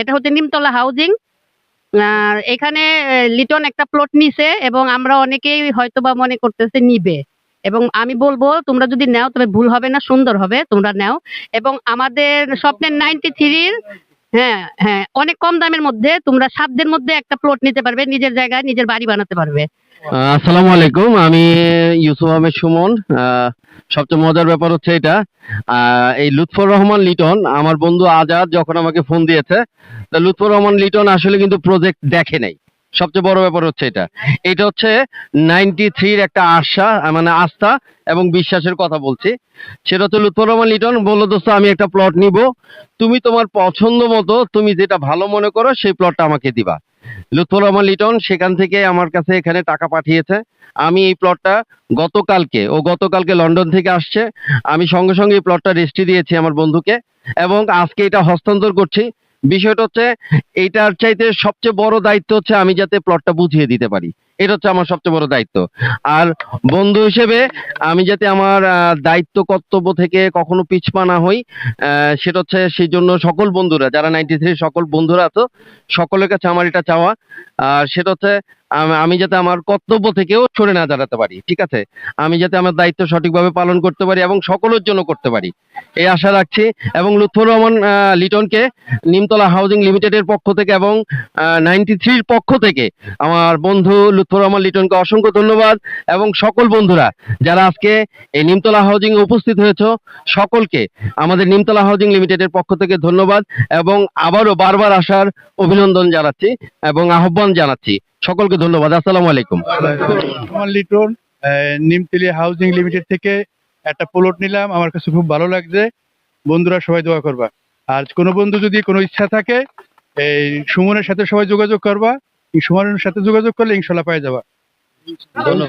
এটা হচ্ছে নিমতলা হাউজিং এখানে লিটন একটা প্লট নিছে এবং আমরা অনেকেই হয়তো বা মনে করতেছে নিবে। এবং আমি বলব, তোমরা যদি নাও, তবে ভুল হবে না, সুন্দর হবে, তোমরা নাও। এবং আমাদের স্বপ্নের নাইনটি থ্রির হ্যাঁ হ্যাঁ। অনেক কম দামের মধ্যে তোমরা সাধ্যের মধ্যে একটা প্লট নিতে পারবে, নিজের জায়গায় নিজের বাড়ি বানাতে পারবে। আসসালামু আলাইকুম, আমি ইউসুফ আহমেদ সুমন। সবচেয়ে মজার ব্যাপার হচ্ছে এটা। এই লুৎফর রহমান লিটন, আমার বন্ধু আজাদ যখন আমাকে ফোন দিয়েছে, তা লুৎফর রহমান লিটন আসলে কিন্তু প্রজেক্ট দেখে নাই। সবচেয়ে বড় ব্যাপার হচ্ছে এটা। এটা হচ্ছে নাইনটি থ্রির একটা আশা মানে আস্থা এবং বিশ্বাসের কথা বলছি। সেটা হচ্ছে লুৎফর রহমান লিটন বলল, দোস্ত, আমি একটা প্লট নিব। তুমি তোমার পছন্দ মতো, তুমি যেটা ভালো মনে করো, সেই প্লটটা আমাকে দিবা। লুৎফর রহমান লিটন সেখান থেকে আমার কাছে এখানে টাকা পাঠিয়েছে। আমি এই প্লটটা গতকালকে, ও গতকালকে লন্ডন থেকে আসছে। আমি সঙ্গে সঙ্গে এই প্লটটা রেজিস্ট্রি দিয়েছি আমার বন্ধুকে এবং আজকে এটা হস্তান্তর করছি। বিষয়টা হচ্ছে এইটার চাইতে সবচেয়ে বড় দায়িত্ব হচ্ছে আমি যাতে প্লটটা বুঝিয়ে দিতে পারি। এটা হচ্ছে আমার সবচেয়ে বড় দায়িত্ব। আর বন্ধু হিসেবে আমি যাতে আমার দায়িত্ব কর্তব্য থেকে কখনো পিছপা না হই সেটা হচ্ছে সেই জন্য সকল বন্ধুরা, যারা নাইনটি থ্রি সকল বন্ধুরা আছো, সকলের কাছে আমার এটা চাওয়া। আর সেটা হচ্ছে আমি যাতে আমার কর্তব্য থেকেও সরে না দাঁড়াতে পারি, ঠিক আছে? আমি যাতে আমার দায়িত্ব সঠিকভাবে পালন করতে পারি এবং সকলের জন্য করতে পারি। এই আশা রাখছি এবং লুৎফর রহমান লিটনকে নিমতলা হাউজিং লিমিটেডের পক্ষ থেকে এবং নাইনটি থ্রির পক্ষ থেকে আমার বন্ধু লুৎফর রহমান লিটনকে অসংখ্য ধন্যবাদ। এবং সকল বন্ধুরা, যারা আজকে এই নিমতলা হাউজিং এ উপস্থিত হয়েছ, সকলকে আমাদের নিমতলা হাউজিং লিমিটেডের পক্ষ থেকে ধন্যবাদ এবং আবারও বারবার আসার অভিনন্দন জানাচ্ছি এবং আহ্বান জানাচ্ছি। সকলকে ধন্যবাদ। আসসালামু আলাইকুম। আমার লিটন নিমতলি হাউজিং লিমিটেড থেকে একটা প্লট নিলাম। আমার কাছে খুব ভালো লাগছে। বন্ধুরা, সবাই দোয়া করবা। আর কোনো বন্ধু যদি কোনো ইচ্ছা থাকে, এই সুমনের সাথে সবাই যোগাযোগ করবা। সুমনের সাথে যোগাযোগ করলে ইনশাল্লাহ পাই যাবা।